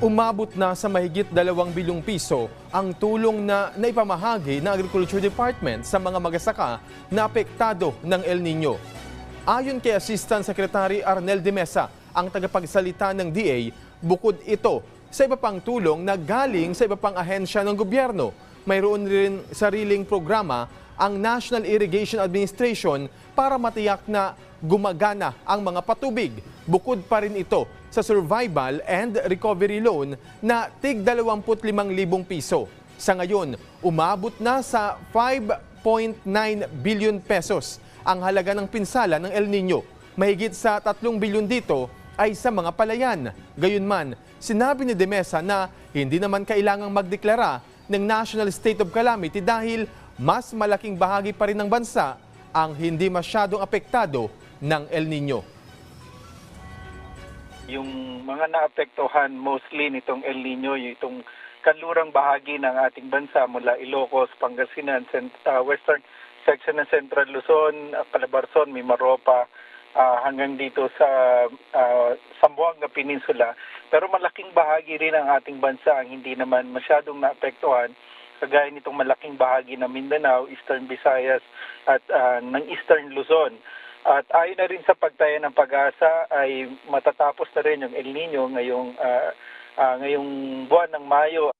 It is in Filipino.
Umabot na sa mahigit 2 bilyong piso ang tulong na naipamahagi ng Agriculture Department sa mga magasaka na apektado ng El Nino. Ayon kay Assistant Secretary Arnel de Mesa, ang tagapagsalita ng DA, bukod ito sa iba pang tulong na galing sa iba pang ahensya ng gobyerno. Mayroon rin sariling programa ang National Irrigation Administration para matiyak na gumagana ang mga patubig. Bukod pa rin ito sa Survival and Recovery Loan na tig 25,000 piso. Sa ngayon, umabot na sa 5.9 billion pesos ang halaga ng pinsala ng El Nino. Mahigit sa 3 bilyon dito ay sa mga palayan. Gayunman, sinabi ni Demesa na hindi naman kailangang magdeklara ng National State of Calamity dahil mas malaking bahagi pa rin ng bansa ang hindi masyadong apektado ng El Nino. yung mga naapektuhan mostly nitong El Nino, itong kanlurang bahagi ng ating bansa mula Ilocos, Pangasinan, uh, western section ng Central Luzon, Calabarzon, Mimaropa, uh, hanggang dito sa uh, Zamboanga Peninsula. Pero malaking bahagi rin ng ating bansa ang hindi naman masyadong naapektuhan kagaya nitong malaking bahagi ng Mindanao, Eastern Visayas at uh, ng Eastern Luzon. At ayon na rin sa pagtaya ng pag-asa ay matatapos na rin yung El Nino ngayong ah, ah, ngayong buwan ng Mayo